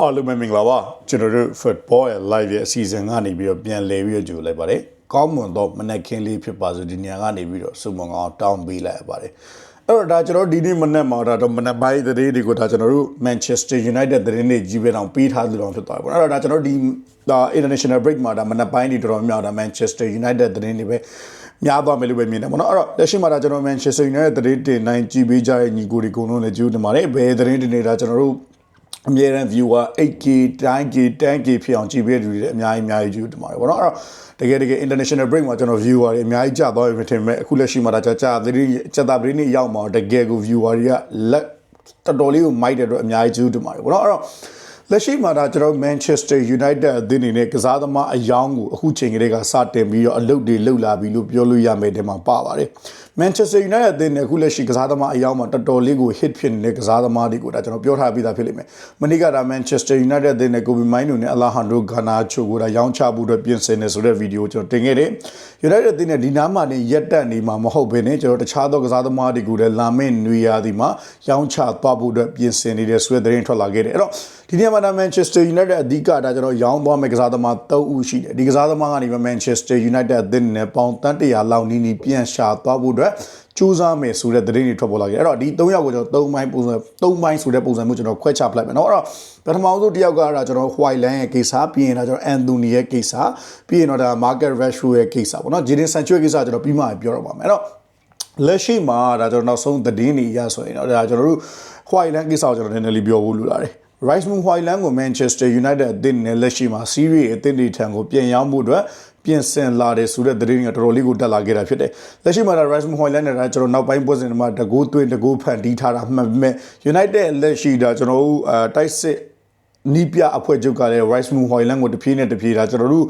အားလုံးပဲမင်္ဂလာပါကျွန်တော်တို့ football ရဲ့ live ရဲ့အစီအစဉ်ကနေပြီးတော့ပြန်လည်ပြီးတော့ကြိုလိုက်ပါတယ်ကောင်းမွန်တော့မနက်ခင်းလေးဖြစ်ပါစို့ဒီနေရာကနေပြီးတော့စုံမငေါတောင်းပေးလိုက်ရပါတယ်အဲ့တော့ဒါကျွန်တော်ဒီနေ့မနက်မှာဒါတော့မနက်ပိုင်းသတင်းတွေကိုဒါကျွန်တော်တို့ Manchester United သတင်းတွေကြီးပဲတောင်ပေးထားသလိုတောင်ဖြစ်သွားပြီပေါ့အဲ့တော့ဒါကျွန်တော်ဒီဒါ international break မှာဒါမနက်ပိုင်းတွေတော်တော်များများဒါ Manchester United သတင်းတွေပဲများသွားမယ်လို့ပဲမြင်တယ်ပေါ့နော်အဲ့တော့လက်ရှိမှာဒါကျွန်တော် Manchester United သတင်းတင်နိုင်ကြည့်ပေးကြတဲ့ညီကိုတွေအကုန်လုံးလည်းကြိုးတင်ပါတယ်ဘယ်သတင်းတင်နေတာကျွန်တော်တို့ အမြဲတမ်း viewer 8k 10k 10k ဖြစ်အောင်ကြည့်ပေးတဲ့လူတွေလည်းအများကြီးအများကြီးကြည့်တင်ပါတယ်ဗောနော်အဲ့တော့တကယ်တကယ် international break မှာကျွန်တော် viewer တွေအများကြီးကြာသွားပြီထင်မဲ့အခုလက်ရှိမှာဒါကြာကြာသတင်းကြာတာပရင်းနေရောက်မှာတကယ်ကို viewer တွေကလက်တော်တော်လေးကိုမိုက်တဲ့အတွက်အများကြီးကြည့်တင်ပါတယ်ဗောနော်အဲ့တော့ လက်ရှိမှာဒါကျွန်တော် Manchester United အသင်းအနေနဲ့ကစားသမားအယောင်းကိုအခုချိန်ကလေးကစတင်ပြီးတော့အလုပ်တွေလုပ်လာပြီလို့ပြောလို့ရမယ်တဲ့မှာပါပါတယ် Manchester United အသင်းနဲ့အခုလက်ရှိကစားသမားအယောင်းမှာတော်တော်လေးကို hit ဖြစ်နေတဲ့ကစားသမားတွေကိုဒါကျွန်တော်ပြောထားပြီးသားဖြစ်လိမ့်မယ်မနေ့ကဒါ Manchester United အသင်းနဲ့ Kobe Mainoo နဲ့ Alejandro Garnacho ကိုဒါရောင်းချဖို့အတွက်ပြင်ဆင်နေဆိုတဲ့ဗီဒီယိုကျွန်တော်တင်ခဲ့တယ် United အသင်းနဲ့ဒီနားမှာနေရက်တက်နေမှာမဟုတ်ဘဲနဲ့ကျွန်တော်တခြားသောကစားသမားတွေကိုလည်းလာမယ့်နွေရာသီမှာရောင်းချသွားဖို့အတွက်ပြင်ဆင်နေတဲ့ဆွဲသတင်းထွက်လာခဲ့တယ်အဲ့တော့ဒီနေ့မှာဒါ Manchester United အဓိကဒါကျွန်တော်ရောင်းသွားမယ့်ကစားသမား3ဦးရှိတယ်ဒီကစားသမားကနေ Manchester United အသင်းနဲ့ပေါင်တန်း100လောက်နီးနီးပြန်ရှာသွားဖို့အတွက်စူးစမ်းမယ်ဆိုတဲ့သတင်းတွေထွက်ပေါ်လာခဲ့အဲ့တော့ဒီ3ယောက်ကိုကျွန်တော်3ပိုင်းပုံစံ3ပိုင်းဆိုတဲ့ပုံစံမျိုးကျွန်တော်ခွဲခြားပလိုက်မယ်เนาะအဲ့တော့ပထမဆုံးတစ်ယောက်ကဒါကျွန်တော် White Line ရဲ့ကိစ္စပြီးရင်ဒါကျွန်တော် Anthony ရဲ့ကိစ္စပြီးရင်တော့ဒါ Market Rashford ရဲ့ကိစ္စပေါ့เนาะ Jadon Sancho ရဲ့ကိစ္စကျွန်တော်ပြီးမှပြောတော့ပါမယ်အဲ့တော့လက်ရှိမှာဒါကျွန်တော်နောက်ဆုံးသတင်းတွေအရဆိုရင်တော့ဒါကျွန်တော်တို့ White Line ကိစ္စကိုကျွန်တော်နည်းနည်းလေးပြောဖို့လိုလာတယ် Rice Moon Hoyland ကို Manchester United အသင်းနဲ့လက်ရှိမှာ Serie A အသင်းတွေထံကိုပြန်ရောက်မှုအတွက်ပြင်ဆင်လာတယ်ဆိုတဲ့သတင်းကတော်တော်လေးကိုတက်လာခဲ့တာဖြစ်တယ်။လက်ရှိမှာဒါ Rice Moon Hoyland နဲ့ဒါကျွန်တော်နောက်ပိုင်းပွဲစဉ်တွေမှာတကူသွင်းတကူဖန်တီးထားတာမှန်ပေမဲ့ United လက်ရှိဒါကျွန်တော်တို့အဲတိုက်စစ် နီးပြအဖွဲ့ချုပ်ကလည်း Rice Moon Hoyland ကိုတပြေးနဲ့တပြေးတာကျွန်တော်တို့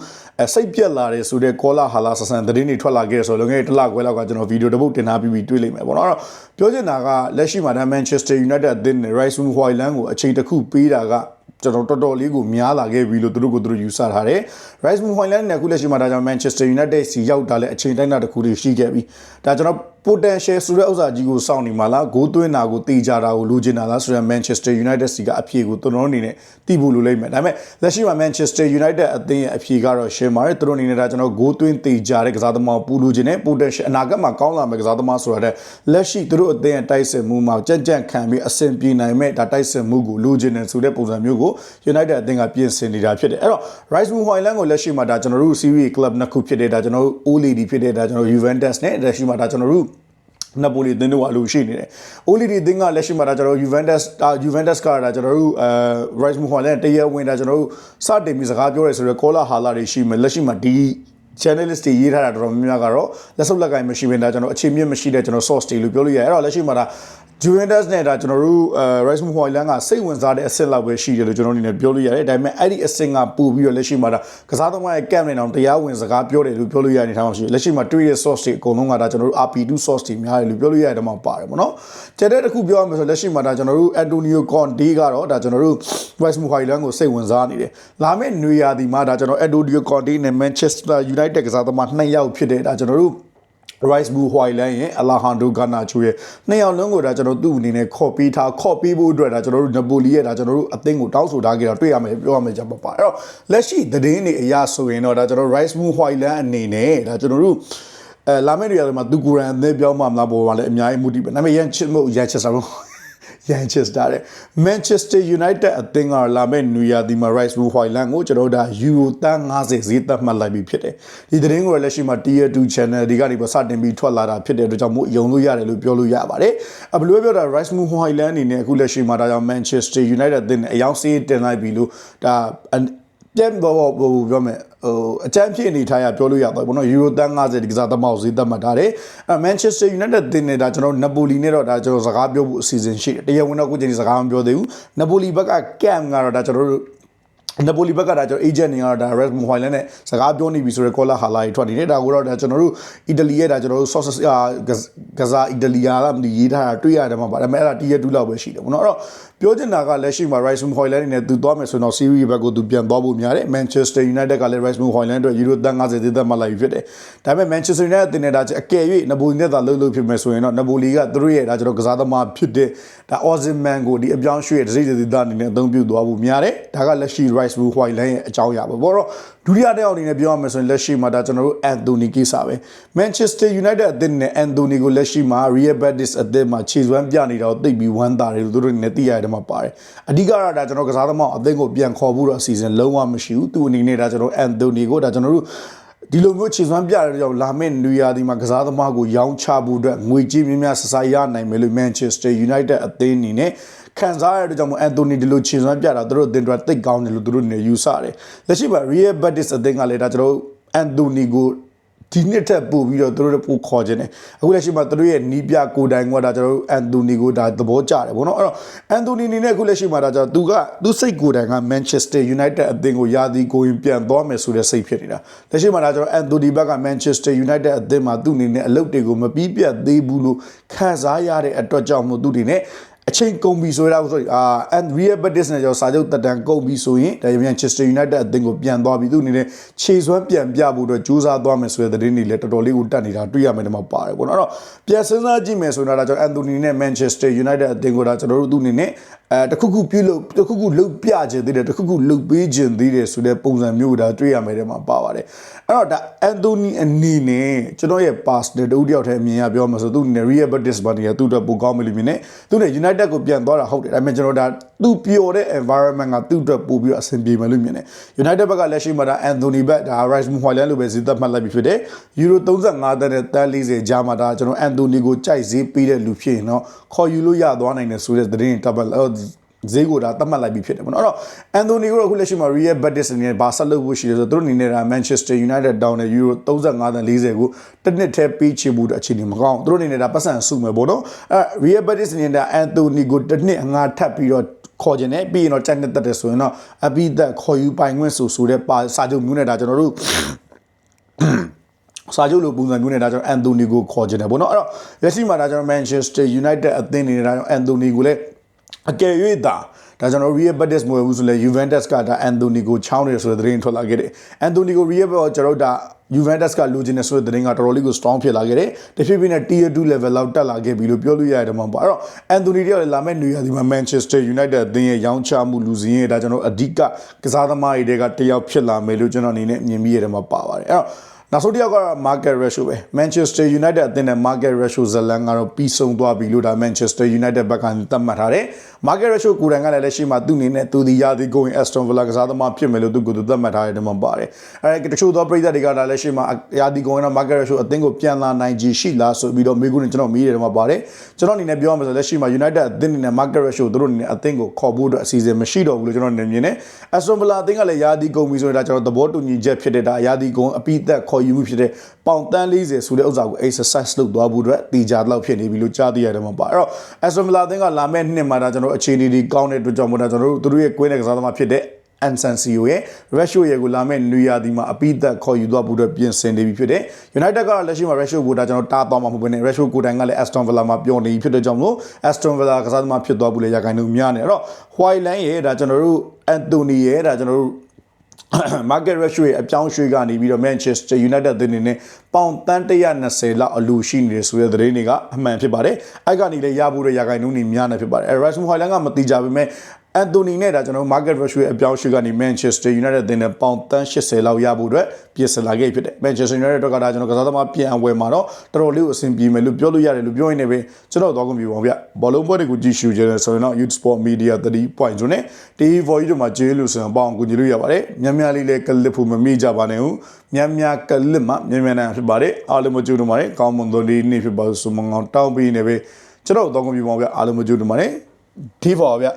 စိတ်ပြက်လာတယ်ဆိုတဲ့ကောလာဟာလာဆဆန်သတင်းတွေထွက်လာခဲ့ဆိုတော့ငယ်တစ်လခွဲလောက်ကကျွန်တော်ဗီဒီယိုတစ်ပုတ်တင်ထားပြီးပြီးတွေ့လိမ့်မယ်ပေါ့နော်အဲ့တော့ပြောချင်တာကလက်ရှိမှာဒါ Manchester United အသင်းနဲ့ Rice Moon Hoyland ကိုအချိန်တစ်ခုပေးတာက ကျွန်တော်တော်တော်လေးကိုများလာခဲ့ပြီလို့သူတို့ကိုသူတို့ယူဆထားတယ်။ Rice Moon Hoyland နဲ့အခုလက်ရှိမှာဒါကြောင့် Manchester United စီရောက်တာလည်းအချိန်တိုင်းတာတစ်ခုတွေရှိခဲ့ပြီ။ဒါကျွန်တော် potential ဆိုတဲ့ဥစ္စာကြီးကိုစောင့်နေမှာလားဂိုးသွင်းတာကိုတေးကြတာကိုလိုချင်တာလားဆိုတော့ Manchester United စီကအဖြေကိုသူတို့အနေနဲ့တီးဖို့လိုလိမ့်မယ်ဒါပေမဲ့လက်ရှိမှာ Manchester United အသင်းရဲ့အဖြေကတော့ရှင်းပါတယ်သူတို့အနေနဲ့ဒါကျွန်တော်ဂိုးသွင်းတေးကြတဲ့ကစားသမားပူလိုချင်တဲ့ potential အနာဂတ်မှာကောင်းလာမယ့်ကစားသမားဆိုတာတဲ့လက်ရှိသူတို့အသင်းရဲ့တိုက်စစ်မှုမှာကြက်ကြက်ခံပြီးအဆင်ပြေနိုင်မဲ့ဒါတိုက်စစ်မှုကိုလိုချင်တယ်ဆိုတဲ့ပုံစံမျိုးကို United အသင်းကပြင်ဆင်နေတာဖြစ်တယ်အဲ့တော့ Rice Moon Hoyland ကိုလက်ရှိမှာဒါကျွန်တော်တို့ Serie A club နှစ်ခုဖြစ်တဲ့ဒါကျွန်တော်တို့ O Lady ဖြစ်တဲ့ဒါကျွန်တော် Juventus နဲ့လက်ရှိမှာဒါကျွန်တော်တို့နပိုလီအသင်းတို့ကအလိုရှိနေတယ်။အိုလီဒီအသင်းကလက်ရှိမှာဒါကျွန်တော် Juventus ဒါ Juventus ကဒါကျွန်တော်တို့အဲ Rice Mohamed တရက်ဝင်ဒါကျွန်တော်တို့စတင်ပြီးစကားပြောရဲဆိုတော့ Cola Hala တွေရှိမယ်လက်ရှိမှာဒီ channelist တွေရေးထားတာတော်တော်များများကတော့လက်စုပ်လက်ကင်မရှိဘဲဒါကျွန်တော်အခြေမြင့်မရှိတဲ့ကျွန်တော် source တွေလို့ပြောလို့ရတယ်အဲ့တော့လက်ရှိမှာဒါ Juventus နဲ့ဒါကျွန်တော်တို့အဲ Rice Moon Hoyland ကစိတ်ဝင်စားတဲ့အဆင့်လောက်ပဲရှိတယ်လို့ကျွန်တော်အနေနဲ့ပြောလို့ရတယ်ဒါပေမဲ့အဲ့ဒီအဆင့်ကပို့ပြီးတော့လက်ရှိမှာဒါကစားသမားရဲ့ camp နဲ့တောင်တရားဝင်စကားပြောတယ်လို့ပြောလို့ရတဲ့ထားမှရှိလက်ရှိမှာတွေ့တဲ့ source တွေအကုန်လုံးကဒါကျွန်တော်တို့ RP2 source တွေများတယ်လို့ပြောလို့ရတယ်မှာပါတယ်ပေါ့နော်ကျတဲ့တစ်ခုပြောရမယ်ဆိုလက်ရှိမှာဒါကျွန်တော်တို့ Antonio Conte ကတော့ဒါကျွန်တော်တို့ Rice Moon Hoyland ကိုစိတ်ဝင်စားနေတယ်လာမယ့်နွေရာသီမှာဒါကျွန်တော် Antonio Conte နဲ့ Manchester United ကစားသမားနှစ်ယောက်ဖြစ်တဲ့ဒါကျွန်တော်တို့ Rice Blue Hoyland ရဲ့ Alejandro Garnacho ရဲ့နှစ်ယောက်လုံးကိုဒါကျွန်တော်သူ့အနေနဲ့ခေါ်ပေးထားခေါ်ပေးဖို့အတွက်ဒါကျွန်တော်တို့ Napoli ရဲ့ဒါကျွန်တော်တို့အသင်းကိုတောင်းဆိုထားကြတာတွေ့ရမယ်ပြောရမယ်ကြပါပါအဲ့တော့လက်ရှိသတင်းတွေအရဆိုရင်တော့ဒါကျွန်တော် Rice Blue Hoyland အနေနဲ့ဒါကျွန်တော်တို့အဲလာမယ့်နေရာတွေမှာသူကိုယ်တိုင်အသင်းပြောင်းမှမလားပေါ်ပါလဲအများကြီးမူတည်ပဲဒါပေမဲ့ရန်ချစ်မို့ရန်ချစ်စားလို့ ရန်ချက်စတာတဲ့ Manchester United အသင်းကလာမဲ့နူယာဒီမာ Rice Blue Hoyland ကိုကျွန်တော်တို့ဒါ Euro တန်း90ဈေးသက်မှတ်လိုက်ပြီးဖြစ်တယ်ဒီသတင်းကိုလက်ရှိမှာ Tier 2 Channel ဒီကနေပေါ်စတင်ပြီးထွက်လာတာဖြစ်တဲ့အတွက်ကြောင့်မို့ယုံလို့ရတယ်လို့ပြောလို့ရပါတယ်အဘလို့ပြောတာ Rice Blue Hoyland အနေနဲ့အခုလက်ရှိမှာဒါကြောင့် Manchester United အသင်းနဲ့အယောင်စေးတင်လိုက်ပြီလို့ဒါ ပြန်ဘောဘောပြောမယ်ဟိုအချမ်းဖြစ်အနေထားရပြောလို့ရတော့ဘောနော်ယူရိုတန်း90ဒီကစားသမားကိုဈေးသက်မှတ်ထားတယ်အဲမန်ချက်စတာယူနိုက်တက်တင်နေတာကျွန်တော်နပိုလီနဲ့တော့ဒါကျွန်တော်စကားပြောဖို့အစီအစဉ်ရှိတယ်တရားဝင်တော့ကိုကျင်းစကားမပြောသေးဘူးနပိုလီဘက်ကကမ်ကတော့ဒါကျွန်တော်တို့နပိုလီဘက်ကဒါကျွန်တော် agent တွေကတော့ဒါ Red Mohiland နဲ့စကားပြောနေပြီဆိုတော့ caller ဟာလာကြီးထွက်နေတယ်ဒါကိုတော့ဒါကျွန်တော်တို့အီတလီရဲ့ဒါကျွန်တော်တို့ sources ကစားအီတလီယာကမသိရေးထားတာတွေ့ရတယ်မှာပါဒါပေမဲ့အဲ့ဒါတရက်တူးလောက်ပဲရှိတယ်ပေါ့နော်အဲ့တော့ ပြောချင်တာကလက်ရှိမှာ Rice Hoyland နဲ့သူသွားမယ်ဆိုတော့ series ဘက်ကိုသူပြန်သွားဖို့များတယ် Manchester United ကလည်း Rice Hoyland အတွက် Euro 50သေးသက်မှလိုက်ဖြစ်တယ်ဒါပေမဲ့ Manchester United တင်နေတာချင်းအကယ်၍နပိုလီနဲ့သာလှုပ်လှုပ်ဖြစ်မယ်ဆိုရင်တော့နပိုလီကသူတို့ရဲ့ဒါကျွန်တော်ကစားသမားဖြစ်တဲ့ဒါ Osimhen ကိုဒီအပြောင်းရွှေ့တဲ့စိတ်သေးသက်အနေနဲ့အသုံးပြုသွားဖို့များတယ်ဒါကလက်ရှိ Rice Hoyland ရဲ့အကြောင်းအရာပဲဘောတော့ဒုတိယတစ်ယောက်အနေနဲ့ပြောရမယ်ဆိုရင်လက်ရှိမှာဒါကျွန်တော်တို့ Anthony ကိစ္စပဲ Manchester United အသင်းနဲ့ Anthony ကိုလက်ရှိမှာ Real Betis အသင်းမှာခြေစွမ်းပြနေတာကိုသိပြီးဝမ်းသာတယ်လို့သူတို့အနေနဲ့သိရတဲ့မှာပါတယ်အဓိကတော့ဒါကျွန်တော်ကစားသမားအသင်းကိုပြန်ခေါ်ဖို့တော့အစီအစဉ်လုံးဝမရှိဘူးသူအနေနဲ့ဒါကျွန်တော် Anthony ကိုဒါကျွန်တော်တို့ဒီလိုမျိုးခြေစွမ်းပြတဲ့ကြောင့်လာမယ့်နွေရာသီမှာကစားသမားကိုရောင်းချဖို့အတွက်ငွေကြေးများများဆဆရနိုင်မယ်လို့ Manchester United အသင်းအနေနဲ့ ခံစားရတဲ့ကြောင့်မို့အန်တိုနီဒီလိုခြေစွမ်းပြတာသူတို့အသင်းအတွက်တိတ်ကောင်းတယ်လို့သူတို့နေယူဆတယ်လက်ရှိမှာ Real Betis အသင်းကလည်းဒါကျွန်တော်အန်တိုနီကိုဒီနှစ်ထက်ပို့ပြီးတော့သူတို့ပို့ခေါ်ခြင်းတယ်အခုလက်ရှိမှာသူတို့ရဲ့နီးပြကိုတိုင်ကဒါကျွန်တော်တို့အန်တိုနီကိုဒါသဘောကျတယ်ဗောနော်အဲ့တော့အန်တိုနီအနေနဲ့အခုလက်ရှိမှာဒါကျွန်တော်သူကသူစိတ်ကိုတိုင်က Manchester United အသင်းကိုယာသည်ကိုရင်ပြန်သွားမယ်ဆိုတဲ့စိတ်ဖြစ်နေတာလက်ရှိမှာဒါကျွန်တော်အန်တိုနီဘက်က Manchester United အသင်းမှာသူ့အနေနဲ့အလုပ်တွေကိုမပြီးပြတ်သေးဘူးလို့ခံစားရတဲ့အတွက်ကြောင့်မို့သူဒီနဲ့ အချိန်ကုန်ပြီဆိုတော့ဆိုအာအန်ရီယဘတ်တစ်နဲ့ကျော်စာချုပ်တက်တန်ကုန်ပြီဆိုရင်ဒါရမြန်ချက်စတာယူနိုက်တက်အသင်းကိုပြန်သွားပြီသူအနေနဲ့ခြေစွမ်းပြန်ပြဖို့တော့ကြိုးစားသွားမယ်ဆိုတဲ့သတင်းတွေလည်းတော်တော်လေးကိုတက်နေတာတွေ့ရမယ်ဒီမှာပါတယ်ပေါ့နော်အဲ့တော့ပြန်စဉ်းစားကြည့်မယ်ဆိုတော့ဒါကျွန်တော်အန်တိုနီနဲ့မန်ချက်စတာယူနိုက်တက်အသင်းကိုဒါကျွန်တော်တို့သူအနေနဲ့ အဲတခုခုပြုလုပ်တခုခုလှုပ်ပြခြင်းသေးတယ်တခုခုလှုပ်ပေးခြင်းသေးတယ်ဆိုတဲ့ပုံစံမျိုးဒါတွေ့ရမယ်ဒီမှာပါပါတယ်အဲ့တော့ဒါအန်တိုနီအနေနဲ့ကျွန်တော်ရဲ့ pass တဲ့တူတယောက်တည်းအမြင်ရပြောမှာဆိုသူအနေနဲ့ Real Betis ဘာနေရသူ့အတွက်ပိုကောင်းမယ်လို့မြင်နေသူနဲ့ United ကိုပြန်သွားတာဟုတ်တယ်ဒါပေမဲ့ကျွန်တော်ဒါသူပျော်တဲ့ environment ကသူ့အတွက်ပို့ပြီးအဆင်ပြေမယ်လို့မြင်တယ် United ဘက်ကလက်ရှိမှာဒါ Anthony ဘက်ဒါ Rice Moylan လို့ပဲဇီသက်မှတ်လိုက်ပြီးဖြစ်တယ် Euro 35တန်းနဲ့တန်း40ကြားမှာဒါကျွန်တော် Anthony ကိုကြိုက်ဈေးပေးတဲ့လူဖြစ်ရင်တော့ခေါ်ယူလို့ရသွားနိုင်တယ်ဆိုတဲ့သတင်းတပ်ပတ် ဈေးကိုဒါသတ်မှတ်လိုက်ပြီးဖြစ်တယ်ပေါ့နော်အဲ့တော့အန်တိုနီကိုအခုလက်ရှိမှာ Real Betis အနေနဲ့ဘာဆက်လုပ်ဖို့ရှိလဲဆိုတော့သူတို့အနေနဲ့ဒါ Manchester United တောင်းတဲ့ Euro 35တန်း40ကိုတစ်နှစ်တည်းပေးချေမှုအခြေအနေမကောင်းသူတို့အနေနဲ့ဒါပတ်စံစုမယ်ပေါ့နော်အဲ Real Betis အနေနဲ့အန်တိုနီကိုတစ်နှစ်အငါထပ်ပြီးတော့ခေါ်ခြင်းနဲ့ပြီးရင်တော့ကြိုက်နေတတ်တယ်ဆိုရင်တော့အပိသက်ခေါ်ယူပိုင်ခွင့်ဆိုဆိုတဲ့ပါစာချုပ်မျိုးနဲ့ဒါကျွန်တော်တို့စာချုပ်လိုပုံစံမျိုးနဲ့ဒါကျွန်တော်အန်တိုနီကိုခေါ်ခြင်းတယ်ပေါ့နော်အဲ့တော့လက်ရှိမှာဒါကျွန်တော် Manchester United အသင်းအနေနဲ့ဒါကျွန်တော်အန်တိုနီကိုလည်း အကယ်၍သာဒါကျွန်တော် Real Betis မွေဘူးဆိုလဲ Juventus ကဒါ Anthony ကိုချောင်းနေဆိုတဲ့သတင်းထွက်လာခဲ့တယ်။ Anthony ကို Real ဘောကျွန်တော်ဒါ Juventus ကလိုချင်နေဆိုတဲ့သတင်းကတော်တော်လေးကို strong ဖြစ်လာခဲ့တယ်။တဖြည်းဖြည်းနဲ့ Tier 2 level လောက်တက်လာခဲ့ပြီလို့ပြောလို့ရတယ်မှာပေါ့။အဲ့တော့ Anthony တယောက်လည်းလာမယ့်နေရာဒီမှာ Manchester United အသင်းရဲ့ရောင်းချမှုလူစင်းရဲ့ဒါကျွန်တော်အဓိကကစားသမားတွေကတယောက်ဖြစ်လာမယ်လို့ကျွန်တော်အနေနဲ့မြင်မိရတယ်မှာပါပါတယ်။အဲ့တော့ နောက်ဆုံးတစ်ယောက်ကတော့ Market Ratio ပဲ Manchester United အသင်းနဲ့ Market Ratio ဇလန်ကတော့ပြီးဆုံးသွားပြီလို့ဒါ Manchester United ဘက်ကသတ်မှတ်ထားတယ် Market Ratio ကိုယ်တိုင်ကလည်းလက်ရှိမှာသူ့အနေနဲ့သူဒီရာသီကိုရင် Aston Villa ကစားသမားဖြစ်မယ်လို့သူကသူသတ်မှတ်ထားတယ်ဒီမှာပါတယ်အဲတချို့သောပြည်သက်တွေကဒါလက်ရှိမှာရာသီကိုရင်တော့ Market Ratio အသင်းကိုပြန်လာနိုင်ကြီးရှိလားဆိုပြီးတော့မိကုန်းကျွန်တော်မေးတယ်ဒီမှာပါတယ်ကျွန်တော်အနေနဲ့ပြောရမယ်ဆိုလက်ရှိမှာ United အသင်းအနေနဲ့ Market Ratio သူတို့အနေနဲ့အသင်းကိုခေါ်ဖို့အတွက်အစီအစဉ်မရှိတော့ဘူးလို့ကျွန်တော်အနေနဲ့မြင်တယ် Aston Villa အသင်းကလည်းရာသီကုန်ပြီဆိုရင်ဒါကျွန်တော်သဘောတူညီချက်ဖြစ်တဲ့ဒါရာသီကုန်အပိသက်ခေါ်ယူမှုဖြစ်တဲ့ပေါင်တန်း40ဆိုတဲ့ဥစ္စာကို exercise လုပ်သွားဖို့အတွက်တီကြတော့ဖြစ်နေပြီလို့ကြားသိရတယ်မှာပါအဲ့တော့ Aston Villa အသင်းကလာမယ့်နှစ်မှာဒါကျွန်တော်အခြေအနေဒီကောင်းတဲ့အတွက်ကြောင့်မို့ဒါကျွန်တော်တို့သူတို့ရဲ့ကွင်းတဲ့ကစားသမားဖြစ်တဲ့ Ansancio ရဲ့ Ratio ရဲ့ကိုလာမဲ့နွေရာသီမှာအပိသက်ခေါ်ယူသွားဖို့အတွက်ပြင်ဆင်နေပြီဖြစ်တယ်။ United ကလက်ရှိမှာ Ratio ကိုဒါကျွန်တော်တားသွားမှာမဟုတ်ဘဲနဲ့ Ratio ကိုတိုင်ကလည်း Aston Villa မှာပြောနေပြီဖြစ်တဲ့ကြောင့်မို့ Aston Villa ကစားသမားဖြစ်သွားဖို့လည်းရခိုင်နှုန်းများနေအဲ့တော့ Whiteline ရဲ့ဒါကျွန်တော်တို့ Anthony ရဲ့ဒါကျွန်တော်တို့ market ratio ရဲ့အပြောင်းရွှေ့ကနေပြီးတော့ Manchester United အသင်းအနေနဲ့ ပေါင်တန်း120လောက်အလူရှိနေတယ်ဆိုတဲ့သတင်းတွေကအမှန်ဖြစ်ပါတယ်။အဲ့ကနေလည်းရဖို့ရရခိုင်နှုန်းတွေများနေဖြစ်ပါတယ်။ Rasmus Hojlund ကမတိကြပေမဲ့အန်တိုနီနဲ့ဒါကျွန်တော် market ratio အပြောင်းရွှေ့ကနေ Manchester United တင်တဲ့ပေါင်တန်း80လောက်ရဖို့အတွက်ပြင်ဆင်လာခဲ့ဖြစ်တယ်။ Manchester United တော့ကဒါကျွန်တော်ကစားသမားပြန်အဝယ်မှာတော့တော်တော်လေးကိုအဆင်ပြေမယ်လို့ပြောလို့ရတယ်လို့ပြောရင်းနဲ့ပဲကျွန်တော်တော့ကွန်ပျူတာဗျ။ဘောလုံးပွဲတွေကိုကြည့်ရှုကြတယ်ဆိုရင်တော့ Youth Sport Media 3.0နဲ့ TV for you တို့မှာဂျေးလို့ဆိုရင်ပေါအောင်ကူညီလို့ရပါတယ်။များများလေးလည်းကလစ်ဖို့မမေ့ကြပါနဲ့ဦး။များများကလစ်မှများများနိုင်ဖြစ်ပါတယ်။အားလုံးမကြိုးတော့ပါတယ်။ကောင်းမွန်သောလေးနေ့ဖြစ်ပါဆိုမငောင်းတောင်းပေးနေပဲကျွန်တော်တော့ကွန်ပျူတာဗျအားလုံးမကြိုးတော့ပါတယ်။ TV for ဗျ